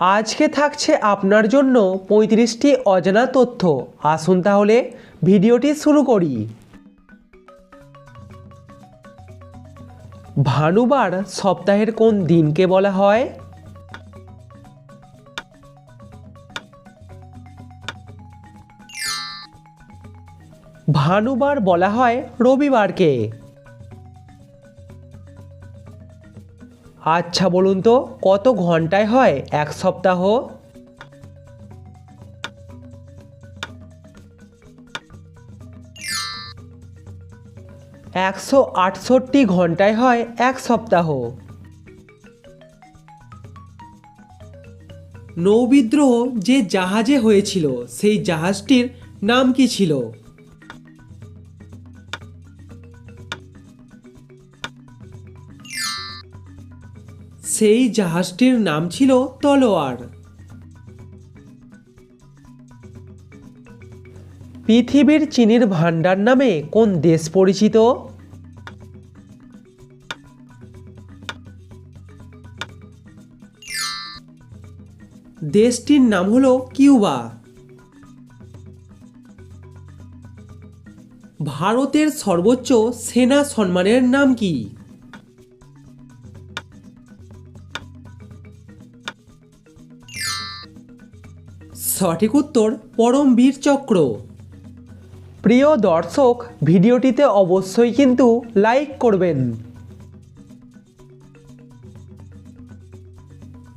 আজকে থাকছে আপনার জন্য পঁয়ত্রিশটি অজানা তথ্য। আসুন তাহলে ভিডিওটি শুরু করি। ভানুবার সপ্তাহের কোন দিনকে বলা হয়? ভানুবার বলা হয় রবিবারকে। আচ্ছা বলুন তো, কত ঘন্টায় হয়? এক সপ্তাহ? একশো আটষট্টি ঘন্টায় হয় এক সপ্তাহ। নৌবিদ্রোহ যে জাহাজে হয়েছিল, সেই জাহাজটির নাম কি ছিল? সেই জাহাজটির নাম ছিল তলোয়ার। পৃথিবীর চিনির ভাণ্ডার নামে কোন দেশ পরিচিত? দেশটির নাম হলো কিউবা। ভারতের সর্বোচ্চ সেনা সম্মানের নাম কি? সঠিক উত্তর পরমবীর চক্র। প্রিয় দর্শক, ভিডিওটিতে অবশ্যই কিন্তু লাইক করবেন।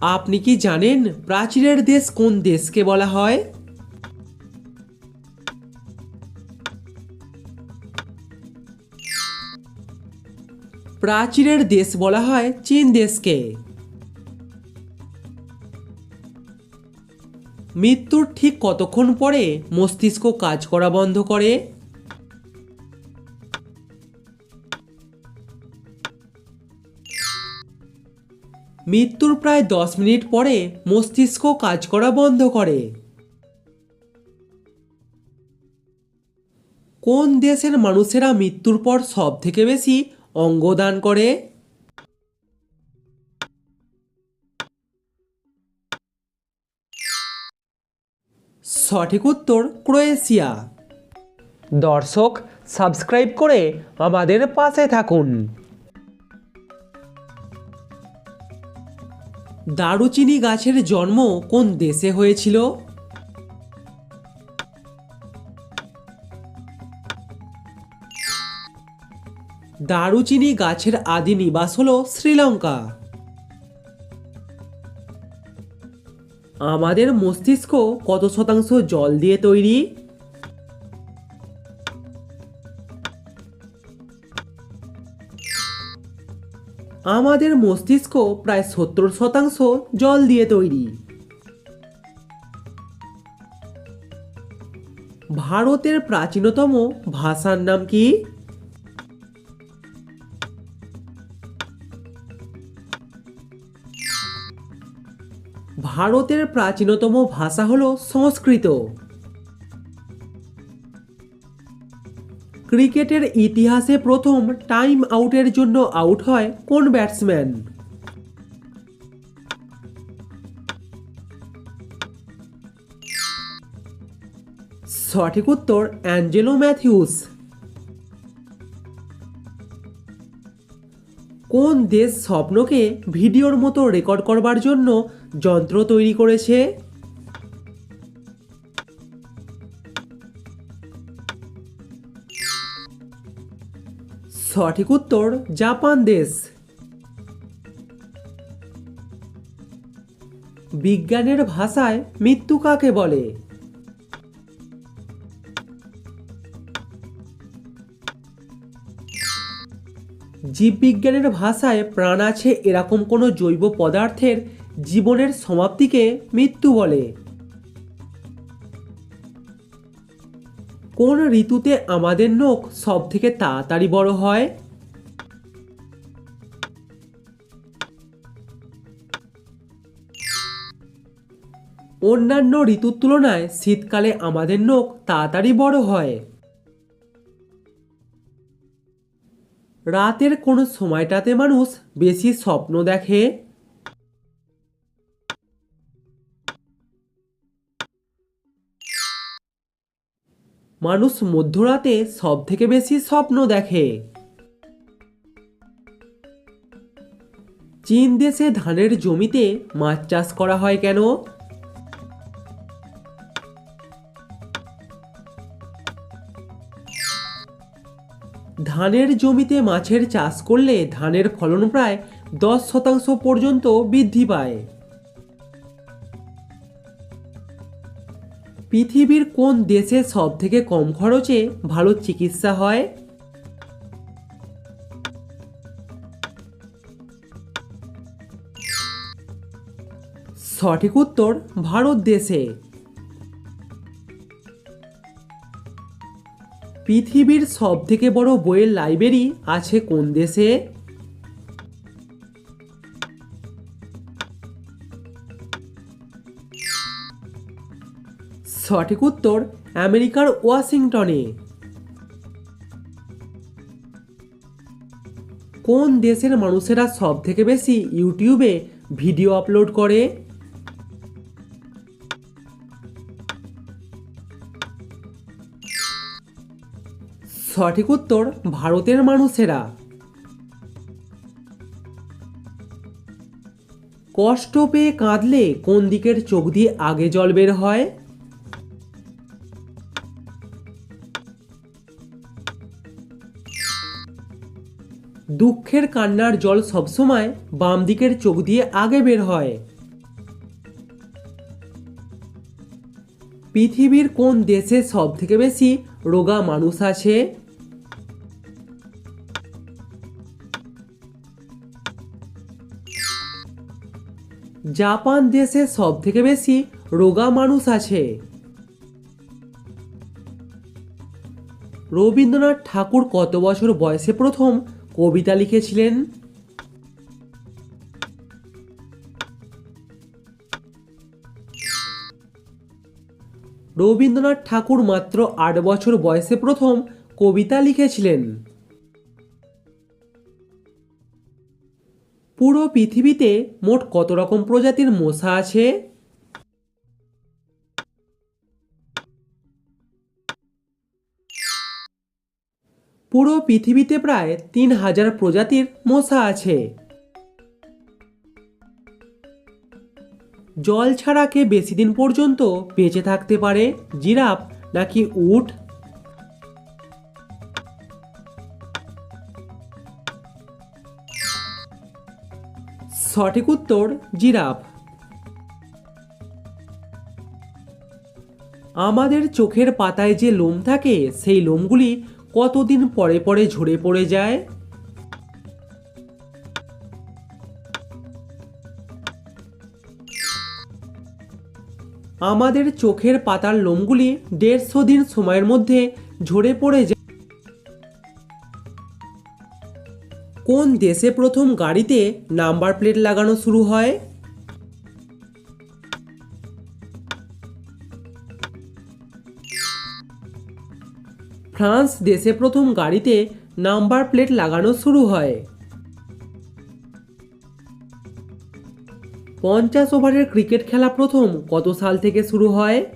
আপনি কি জানেন প্রাচীরের দেশ কোন দেশকে বলা হয়? প্রাচীরের দেশ বলা হয় চীন দেশকে। মৃত্যুর ঠিক কতক্ষণ পরে মস্তিষ্ক কাজ করা বন্ধ করে? মৃত্যুর প্রায় দশ মিনিট পরে মস্তিষ্ক কাজ করা বন্ধ করে। কোন দেশের মানুষেরা মৃত্যুর পর সব থেকে বেশি অঙ্গদান করে? সঠিক উত্তর ক্রোয়েশিয়া। দর্শক, সাবস্ক্রাইব করে আমাদের পাশে থাকুন। দারুচিনি গাছের জন্ম কোন দেশে হয়েছিল? দারুচিনি গাছের আদি নিবাস হল শ্রীলঙ্কা। আমাদের মস্তিষ্ক কত শতাংশ জল দিয়ে তৈরি? আমাদের মস্তিষ্ক প্রায় সত্তর শতাংশ জল দিয়ে তৈরি। ভারতের প্রাচীনতম ভাষার নাম কি? ভারতের প্রাচীনতম ভাষা হল সংস্কৃত। ক্রিকেটের ইতিহাসে প্রথম টাইম আউটের জন্য আউট হয় কোন ব্যাটসম্যান? সঠিক উত্তর, অ্যাঞ্জেলো ম্যাথিউস। কোন দেশ স্বপ্নকে ভিডিওর মতো রেকর্ড করবার জন্য যন্ত্র তৈরি করেছে। সঠিক উত্তর, জাপান দেশ। বিজ্ঞানের ভাষায় মৃত্যু কাকে বলে? জীববিজ্ঞানের ভাষায় প্রাণ আছে এরকম কোনো জৈব পদার্থের জীবনের সমাপ্তিকে মৃত্যু বলে। কোন ঋতুতে আমাদের নখ সব থেকে তাড়াতাড়ি বড় হয়? অন্যান্য ঋতুর তুলনায় শীতকালে আমাদের নখ তাড়াতাড়ি বড় হয়। রাতের কোন সময়টাতে মানুষ বেশি স্বপ্ন দেখে? মানুষ মধ্যরাতে সব থেকে বেশি স্বপ্ন দেখে। চীন দেশে ধানের জমিতে মাছ চাষ করা হয় কেন? ধানের জমিতে মাছের চাষ করলে ধানের ফলন প্রায় দশ শতাংশ পর্যন্ত বৃদ্ধি পায়। পৃথিবীর কোন দেশে সব থেকে কম খরচে ভালো চিকিৎসা হয়? সঠিক উত্তর, ভারত দেশে। পৃথিবীর সব থেকে বড় বইয়ের লাইব্রেরি আছে কোন দেশে? সঠিক উত্তর আমেরিকার ওয়াশিংটনে। কোন দেশের মানুষেরা সব থেকে বেশি ইউটিউবে ভিডিও আপলোড করে? সঠিক উত্তর, ভারতের মানুষেরা। কষ্ট পেয়ে কাঁদলে কোন দিকের চোখ দিয়ে আগে জল বের হয়? দুঃখের কান্নার জল সবসময় বাম দিকের চোখ দিয়ে আগে বের হয়। পৃথিবীর কোন দেশে সব থেকে বেশি রোগা মানুষ আছে জাপান দেশে সব থেকে বেশি রোগা মানুষ আছে রবীন্দ্রনাথ ঠাকুর কত বছর বয়সে প্রথম কবিতা লিখেছিলেন। রবীন্দ্রনাথ ঠাকুর মাত্র আট বছর বয়সে প্রথম কবিতা লিখেছিলেন। পুরো পৃথিবীতে মোট কত রকম প্রজাতির মশা আছে? পুরো পৃথিবীতে প্রায় তিন হাজার প্রজাতির মশা আছে। জল ছাড়া কে বেশি দিন পর্যন্ত বেঁচে থাকতে পারে? জিরাফ নাকি উট? সঠিক উত্তর জিরাফ। আমাদের চোখের পাতায় যে লোম থাকে, সেই লোমগুলি কতদিন পরে পরে ঝরে পড়ে যায়? আমাদের চোখের পাতার লোমগুলি দেড়শো দিন সময়ের মধ্যে ঝরে পড়ে যায়। কোন দেশে প্রথম গাড়িতে নাম্বার প্লেট লাগানো শুরু হয়? ফ্রান্স দেশে প্রথম গাড়িতে নাম্বার প্লেট লাগানো শুরু হয়। পঞ্চাশ ওভারের ক্রিকেট খেলা প্রথম কত সাল থেকে শুরু হয়?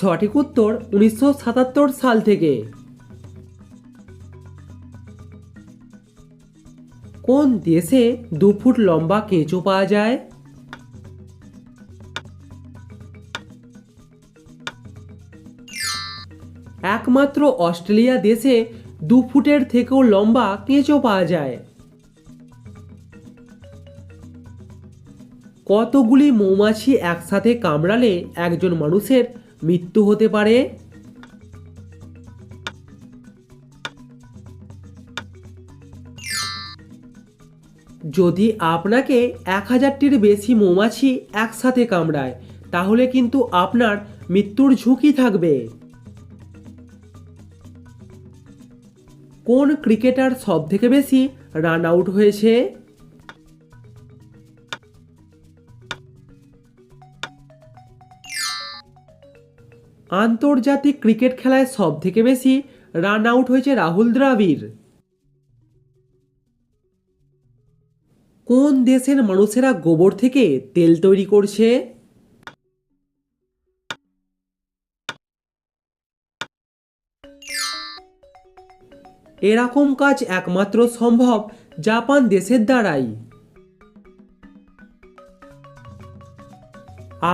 সঠিক উত্তর উনিশশো সাতাত্তর সাল থেকে। কোন দেশে দু ফুট লম্বা কেঁচো পাওয়া যায়? একমাত্র অস্ট্রেলিয়া দেশে দু ফুটের থেকেও লম্বা কেঁচো পাওয়া যায়। কতগুলি মৌমাছি একসাথে কামড়ালে একজন মানুষের মৃত্যু হতে পারে? যদি আপনাকে এক হাজারটির বেশি মৌমাছি একসাথে কামড়ায়, তাহলে কিন্তু আপনার মৃত্যুর ঝুঁকি থাকবে। কোন ক্রিকেটার সব থেকে বেশি রান আউট হয়েছে? আন্তর্জাতিক ক্রিকেট খেলায় সব থেকে বেশি রান আউট হয়েছে রাহুল দ্রাবিড়। কোন দেশের মানুষেরা গোবর থেকে তেল তৈরি করছে? এরকম কাজ একমাত্র সম্ভব জাপান দেশের দ্বারাই।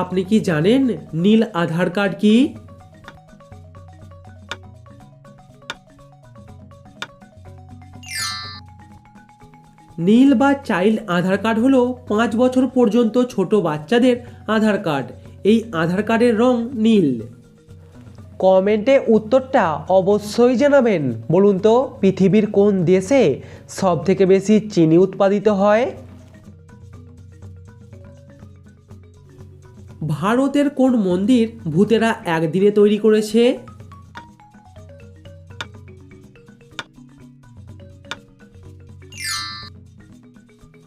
আপনি কি জানেন নীল আধার কার্ড কি? নীল বা চাইল্ড আধার কার্ড হলো পাঁচ বছর পর্যন্ত ছোট বাচ্চাদের আধার কার্ড। এই আধার কার্ডের রং নীল। কমেন্টে উত্তরটা অবশ্যই জানাবেন। বলুন তো, পৃথিবীর কোন দেশে সব থেকে বেশি চিনি উৎপাদিত হয়? ভারতের কোন মন্দির ভূতেরা একদিনে তৈরি করেছে?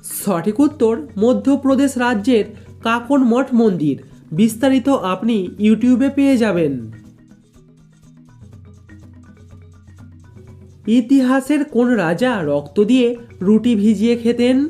সঠিক উত্তর, মধ্যপ্রদেশ রাজ্যের কাকন মঠ মন্দির। বিস্তারিত আপনি ইউটিউবে পেয়ে যাবেন। ইতিহাসের কোন রাজা রক্ত দিয়ে রুটি ভিজিয়ে খেতেন?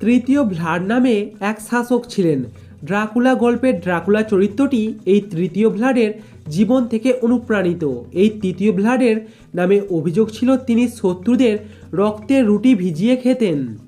তৃতীয় ভ্লাড নামে এক শাসক ছিলেন। ড্রাকুলা গল্পের ড্রাকুলা চরিত্রটি এই তৃতীয় ভ্লাডের জীবন থেকে অনুপ্রাণিত। এই তৃতীয় ভ্লাডের নামে অভিযোগ ছিল তিনি শত্রুদের রক্তের রুটি ভিজিয়ে খেতেন।